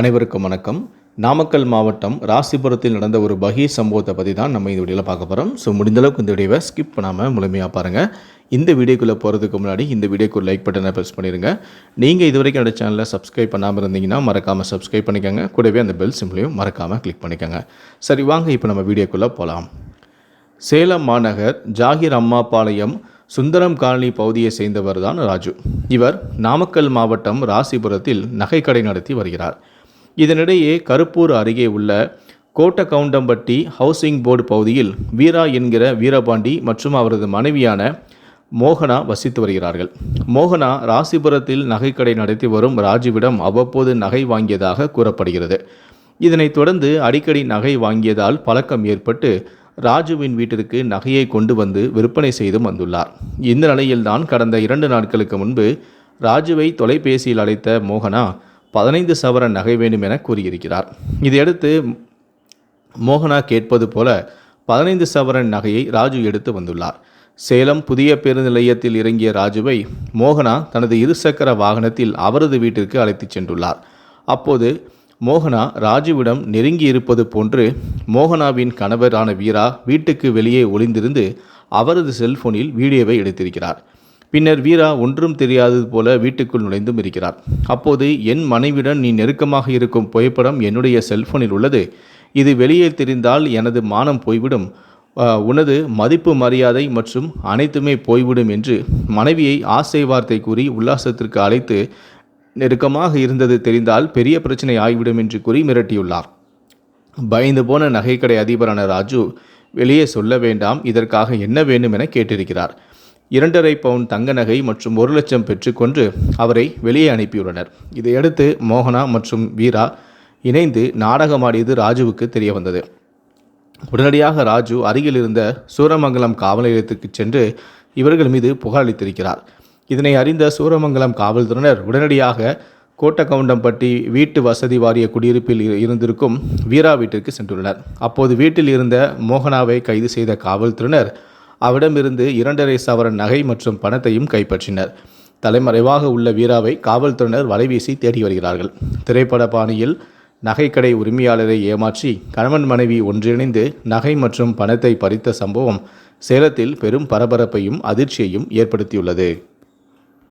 அனைவருக்கும் வணக்கம். நாமக்கல் மாவட்டம் ராசிபுரத்தில் நடந்த ஒரு பகீர் சம்பவத்தை பற்றி தான் நம்ம இந்த வீடியோவில் பார்க்க போகிறோம் ஸோ முடிந்தளவுக்கு இந்த வீடியோவை ஸ்கிப் பண்ணாமல் முழுமையாக பாருங்கள் இந்த வீடியோக்குள்ளே போகிறதுக்கு முன்னாடி இந்த வீடியோக்கு ஒரு லைக் பட்டனை ப்ரெஸ் பண்ணிடுங்க நீங்கள் இது வரைக்கும் என்னோட சப்ஸ்கிரைப் பண்ணாமல் இருந்தீங்கன்னா மறக்காமல் சப்ஸ்கிரைப் பண்ணிக்கோங்க. கூடவே அந்த பெல் சிம்லையும் மறக்காமல் கிளிக் பண்ணிக்கோங்க. சரி வாங்க இப்போ நம்ம வீடியோக்குள்ளே போகலாம் சேலம் மாநகர் ஜாகிர் அம்மாபாளையம் சுந்தரம் காலனி பகுதியை சேர்ந்தவர் தான் ராஜு. இவர் நாமக்கல் மாவட்டம் ராசிபுரத்தில் நகைக்கடை நடத்தி வருகிறார். இதனிடையே கருப்பூர் அருகே உள்ள கோட்டகவுண்டம்பட்டி ஹவுசிங் போர்டு பகுதியில் வீரா என்கிற வீரபாண்டி மற்றும் அவரது மனைவியான மோகனா வசித்து வருகிறார்கள். மோகனா ராசிபுரத்தில் நகைக்கடை நடத்தி வரும் ராஜுவிடம் அவ்வப்போது நகை வாங்கியதாக கூறப்படுகிறது. இதனைத் தொடர்ந்து அடிக்கடி நகை வாங்கியதால் பழக்கம் ஏற்பட்டு ராஜுவின் வீட்டிற்கு நகையை கொண்டு வந்து விற்பனை செய்தும் வந்துள்ளார். இந்த நிலையில்தான் கடந்த இரண்டு நாட்களுக்கு முன்பு ராஜுவை தொலைபேசியில் அழைத்த மோகனா பதினைந்து சவரன் நகை வேண்டும் என கூறியிருக்கிறார். இதையடுத்து மோகனா கேட்பது போல பதினைந்து சவரன் நகையை ராஜு எடுத்து வந்துள்ளார். சேலம் புதிய பேருந்து நிலையத்தில் இறங்கிய ராஜுவை மோகனா தனது இருசக்கர வாகனத்தில் அவரது வீட்டிற்கு அழைத்துச் சென்றுள்ளார். அப்போது மோகனா ராஜுவிடம் நெருங்கி இருப்பது போன்று மோகனாவின் கணவரான வீரா வீட்டுக்கு வெளியே ஒளிந்திருந்து அவரது செல்போனில் வீடியோவை எடுத்திருக்கிறார். பின்னர் வீரா ஒன்றும் தெரியாதது போல வீட்டுக்குள் நுழைந்தும் இருக்கிறார். அப்போது என் மனைவியுடன் நீ நெருக்கமாக இருக்கும் புகைப்படம் என்னுடைய செல்போனில் உள்ளது. இது வெளியே தெரிந்தால் எனது மானம் போய்விடும். உனது மதிப்பு மரியாதை மற்றும் அனைத்துமே போய்விடும் என்று மனைவியை ஆசை வார்த்தை கூறி உல்லாசத்திற்கு அழைத்து நெருக்கமாக இருந்தது தெரிந்தால் பெரிய பிரச்சனை ஆகிவிடும் என்று கூறி மிரட்டியுள்ளார். பயந்து போன நகைக்கடை அதிபரான ராஜு வெளியே சொல்ல வேண்டாம். இதற்காக என்ன வேண்டும் என கேட்டிருக்கிறார். இரண்டரை பவுன் தங்க நகை மற்றும் ஒரு லட்சம் பெற்றுக்கொண்டு அவரை வெளியே அனுப்பியுள்ளனர். இதையடுத்து மோகனா மற்றும் வீரா இணைந்து நாடகமாடியது ராஜுவுக்கு தெரிய வந்தது உடனடியாக ராஜு அருகில் இருந்த சூரமங்கலம் காவல் நிலையத்துக்கு சென்று இவர்கள் மீது புகார் அளித்திருக்கிறார். இதனை அறிந்த சூரமங்கலம் காவல்துறையினர் உடனடியாக கோட்டக்கவுண்டம்பட்டி வீட்டு வசதி வாரிய குடியிருப்பில் இரு- இருந்திருக்கும் வீரா வீட்டிற்கு சென்றுள்ளனர். அப்போது வீட்டில் இருந்த மோகனாவை கைது செய்த காவல்துறையினர் அவரிடமிருந்து இரண்டரை சவரன் நகை மற்றும் பணத்தையும் கைப்பற்றினர். தலைமறைவாக உள்ள வீராவை காவல்துறையினர் வலைவீசி தேடி வருகிறார்கள். திரைப்பட பாணியில் நகைக்கடை உரிமையாளரை ஏமாற்றி கணவன் மனைவி ஒன்றிணைந்து நகை மற்றும் பணத்தை பறித்த சம்பவம் சேலத்தில் பெரும் பரபரப்பையும் அதிர்ச்சியையும் ஏற்படுத்தியுள்ளது.